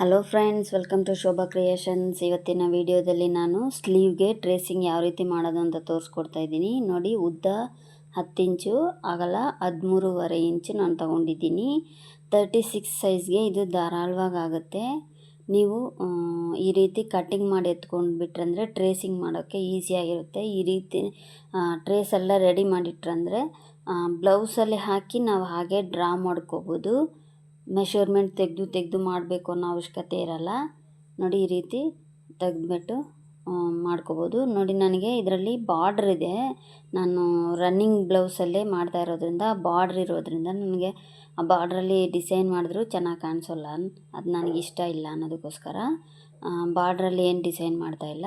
Hello friends welcome to Shobha creations ಇವತ್ತಿನ ವಿಡಿಯೋದಲ್ಲಿ ನಾನು ಸ್ಲೀವ್ಗೆ ಟ್ರೇಸಿಂಗ್ ಯಾವ ರೀತಿ ಮಾಡೋದು ಅಂತ ತೋರಿಸ್ಕೊಡ್ತಾ ಇದ್ದೀನಿ. ನೋಡಿ, ಉದ್ದ ಹತ್ತು ಇಂಚು, ಅಗಲ ಹದಿಮೂರುವರೆ ಇಂಚು ನಾನು ತೊಗೊಂಡಿದ್ದೀನಿ. ತರ್ಟಿ ಸಿಕ್ಸ್ ಸೈಜ್ಗೆ ಇದು ಧಾರಾಳವಾಗಿ ಆಗುತ್ತೆ. ನೀವು ಈ ರೀತಿ ಕಟ್ಟಿಂಗ್ ಮಾಡಿ ಎತ್ಕೊಂಡು ಬಿಟ್ರಂದರೆ ಟ್ರೇಸಿಂಗ್ ಮಾಡೋಕ್ಕೆ ಈಸಿಯಾಗಿರುತ್ತೆ ಈ ರೀತಿ ಟ್ರೇಸ್ ಎಲ್ಲ ರೆಡಿ ಮಾಡಿಟ್ರಂದರೆ ಬ್ಲೌಸಲ್ಲಿ ಹಾಕಿ ನಾವು ಹಾಗೆ ಡ್ರಾ ಮಾಡ್ಕೋಬೋದು. ಮೆಷರ್ಮೆಂಟ್ ತೆಗೆದು ತೆಗೆದು ಮಾಡಬೇಕು ಅನ್ನೋ ಅವಶ್ಯಕತೆ ಇರಲ್ಲ. ನೋಡಿ, ಈ ರೀತಿ ತೆಗೆದ್ಬಿಟ್ಟು ಮಾಡ್ಕೋಬೋದು. ನೋಡಿ, ನನಗೆ ಇದರಲ್ಲಿ ಬಾರ್ಡ್ರ್ ಇದೆ. ನಾನು ರನ್ನಿಂಗ್ ಬ್ಲೌಸಲ್ಲೇ ಮಾಡ್ತಾ ಇರೋದ್ರಿಂದ, ಬಾರ್ಡ್ರ್ ಇರೋದ್ರಿಂದ ನನಗೆ ಆ ಬಾರ್ಡ್ರಲ್ಲಿ ಡಿಸೈನ್ ಮಾಡಿದ್ರು ಚೆನ್ನಾಗಿ ಕಾಣಿಸೋಲ್ಲ. ಅದು ನನಗೆ ಇಷ್ಟ ಇಲ್ಲ ಅನ್ನೋದಕ್ಕೋಸ್ಕರ ಬಾರ್ಡ್ರಲ್ಲಿ ಏನು ಡಿಸೈನ್ ಮಾಡ್ತಾ ಇಲ್ಲ.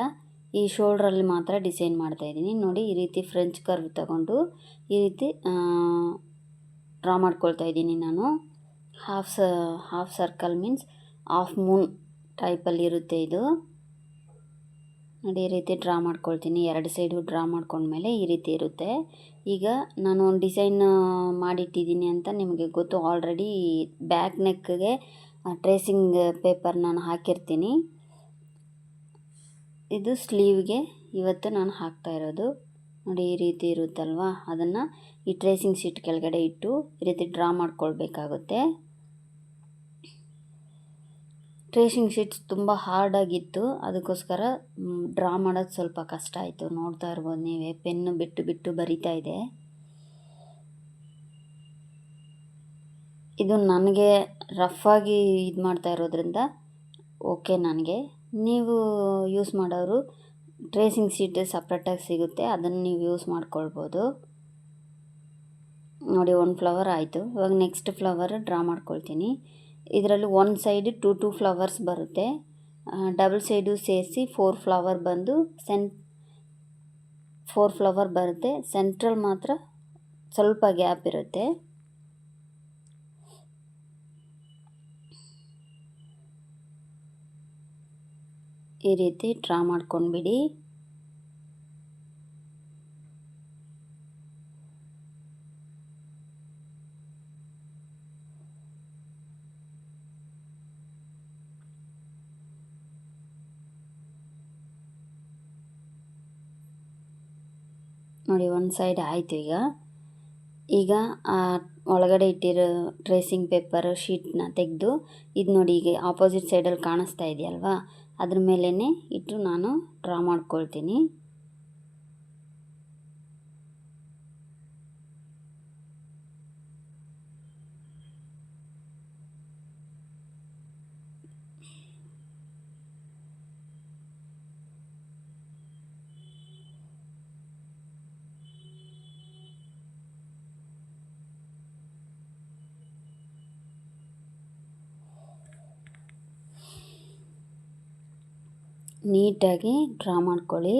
ಈ ಶೋಲ್ಡ್ರಲ್ಲಿ ಮಾತ್ರ ಡಿಸೈನ್ ಮಾಡ್ತಾ ಇದ್ದೀನಿ. ನೋಡಿ, ಈ ರೀತಿ ಫ್ರೆಂಚ್ ಕರ್ವ್ ತಗೊಂಡು ಈ ರೀತಿ ಡ್ರಾ ಮಾಡ್ಕೊಳ್ತಾ ಇದ್ದೀನಿ ನಾನು. ಹಾಫ್ ಸ half circle means half moon ಟೈಪಲ್ಲಿ ಇರುತ್ತೆ ಇದು. ನೋಡಿ ಈ ರೀತಿ ಡ್ರಾ ಮಾಡ್ಕೊಳ್ತೀನಿ. ಎರಡು ಸೈಡು ಡ್ರಾ ಮಾಡ್ಕೊಂಡ್ಮೇಲೆ ಈ ರೀತಿ ಇರುತ್ತೆ. ಈಗ ನಾನು ಒಂದು ಡಿಸೈನ್ ಮಾಡಿಟ್ಟಿದ್ದೀನಿ ಅಂತ ನಿಮಗೆ ಗೊತ್ತು. ಆಲ್ರೆಡಿ ಬ್ಯಾಕ್ ನೆಕ್ಗೆ ಟ್ರೇಸಿಂಗ್ ಪೇಪರ್ ನಾನು ಹಾಕಿರ್ತೀನಿ. ಇದು ಸ್ಲೀವ್ಗೆ ಇವತ್ತು ನಾನು ಹಾಕ್ತಾ ಇರೋದು. ನೋಡಿ ಈ ರೀತಿ ಇರುತ್ತಲ್ವಾ? ಅದನ್ನು ಈ ಟ್ರೇಸಿಂಗ್ ಶೀಟ್ ಕೆಳಗಡೆ ಇಟ್ಟು ಈ ರೀತಿ ಡ್ರಾ ಮಾಡ್ಕೊಳ್ಬೇಕಾಗುತ್ತೆ. ಟ್ರೇಸಿಂಗ್ ಶೀಟ್ಸ್ ತುಂಬ ಹಾರ್ಡಾಗಿತ್ತು ಅದಕ್ಕೋಸ್ಕರ ಡ್ರಾ ಮಾಡೋದು ಸ್ವಲ್ಪ ಕಷ್ಟ ಆಯಿತು. ನೋಡ್ತಾ ಇರ್ಬೋದು ನೀವೇ. ಪೆನ್ನು ಬಿಟ್ಟು ಬಿಟ್ಟು ಬರಿತಾ ಇದೆ. ಇದು ನನಗೆ ರಫಾಗಿ ಇದು ಮಾಡ್ತಾ ಇರೋದ್ರಿಂದ ಓಕೆ ನನಗೆ. ನೀವು ಯೂಸ್ ಮಾಡೋರು ಟ್ರೇಸಿಂಗ್ ಶೀಟ್ ಸಪ್ರೇಟಾಗಿ ಸಿಗುತ್ತೆ, ಅದನ್ನು ನೀವು ಯೂಸ್ ಮಾಡ್ಕೊಳ್ಬೋದು. ನೋಡಿ, ಒಂದು ಫ್ಲವರ್ ಆಯಿತು. ಇವಾಗ ನೆಕ್ಸ್ಟ್ ಫ್ಲವರ್ ಡ್ರಾ ಮಾಡ್ಕೊಳ್ತೀನಿ. ಇದರಲ್ಲಿ one side two, two flowers ಬರುತ್ತೆ. ಡಬಲ್ ಸೈಡು ಸೇರಿಸಿ ಫೋರ್ ಫ್ಲವರ್ ಬಂದು ಸೆನ್, ಫೋರ್ ಫ್ಲವರ್ ಬರುತ್ತೆ. ಸೆಂಟ್ರಲ್ ಮಾತ್ರ ಸ್ವಲ್ಪ ಗ್ಯಾಪ್ ಇರುತ್ತೆ. ಈ ರೀತಿ ಡ್ರಾ ಮಾಡ್ಕೊಂಡ್ಬಿಡಿ. ನೋಡಿ, ಒಂದು ಸೈಡ್ ಆಯಿತು ಈಗ. ಈಗ ಆ ಒಳಗಡೆ ಇಟ್ಟಿರೋ ಟ್ರೇಸಿಂಗ್ ಪೇಪರ್ ಶೀಟ್ನ ತೆಗೆದು, ಇದು ನೋಡಿ ಈಗ ಆಪೋಸಿಟ್ ಸೈಡಲ್ಲಿ ಕಾಣಿಸ್ತಾ ಇದೆಯಲ್ವಾ? ಅದ್ರ ಮೇಲೇ ಇಟ್ಟು ನಾನು ಡ್ರಾ ಮಾಡ್ಕೊಳ್ತೀನಿ. ನೀಟಾಗಿ ಡ್ರಾ ಮಾಡ್ಕೊಳ್ಳಿ.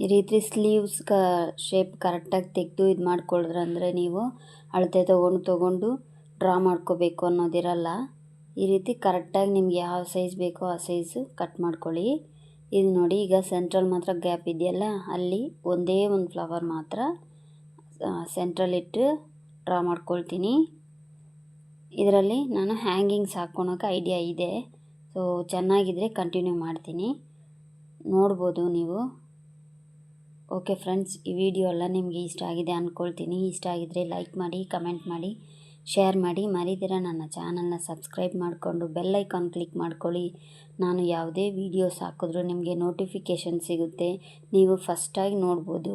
ಈ ರೀತಿ ಸ್ಲೀವ್ಸ್ ಕ ಶೇಪ್ ಕರೆಕ್ಟಾಗಿ ತೆಗೆದು ಇದು ಮಾಡ್ಕೊಳಿದ್ರಂದರೆ ನೀವು ಅಳತೆ ತೊಗೊಂಡು ತೊಗೊಂಡು ಡ್ರಾ ಮಾಡ್ಕೋಬೇಕು ಅನ್ನೋದಿರಲ್ಲ. ಈ ರೀತಿ ಕರೆಕ್ಟಾಗಿ ನಿಮ್ಗೆ ಯಾವ ಸೈಜ್ ಬೇಕೋ ಆ ಸೈಜು ಕಟ್ ಮಾಡ್ಕೊಳ್ಳಿ. ಇದು ನೋಡಿ ಈಗ ಸೆಂಟ್ರಲ್ ಮಾತ್ರ ಗ್ಯಾಪ್ ಇದೆಯಲ್ಲ? ಅಲ್ಲಿ ಒಂದೇ ಒಂದು ಫ್ಲವರ್ ಮಾತ್ರ ಸೆಂಟ್ರಲ್ ಇಟ್ಟು ಡ್ರಾ ಮಾಡ್ಕೊಳ್ತೀನಿ. ಇದರಲ್ಲಿ ನಾನು ಹ್ಯಾಂಗಿಂಗ್ಸ್ ಹಾಕ್ಕೊಳೋಕೆ ಐಡಿಯಾ ಇದೆ. ಸೊ ಚೆನ್ನಾಗಿದ್ದರೆ ಕಂಟಿನ್ಯೂ ಮಾಡ್ತೀನಿ. ನೋಡ್ಬೋದು ನೀವು. ಓಕೆ ಫ್ರೆಂಡ್ಸ್ ಈ ವಿಡಿಯೋ ಎಲ್ಲ ನಿಮಗೆ ಇಷ್ಟ ಆಗಿದೆ ಅಂದ್ಕೊಳ್ತೀನಿ ಇಷ್ಟ ಆಗಿದ್ದರೆ ಲೈಕ್ ಮಾಡಿ ಕಮೆಂಟ್ ಮಾಡಿ ಶೇರ್ ಮಾಡಿ. ಮರಿದಿರ ನನ್ನ ಚಾನಲ್ನ ಸಬ್ಸ್ಕ್ರೈಬ್ ಮಾಡಿಕೊಂಡು ಬೆಲ್ಲೈಕಾನ್ ಕ್ಲಿಕ್ ಮಾಡ್ಕೊಳ್ಳಿ. ನಾನು ಯಾವುದೇ ವೀಡಿಯೋಸ್ ಹಾಕಿದ್ರು ನಿಮಗೆ ನೋಟಿಫಿಕೇಷನ್ ಸಿಗುತ್ತೆ. ನೀವು ಫಸ್ಟಾಗಿ ನೋಡ್ಬೋದು.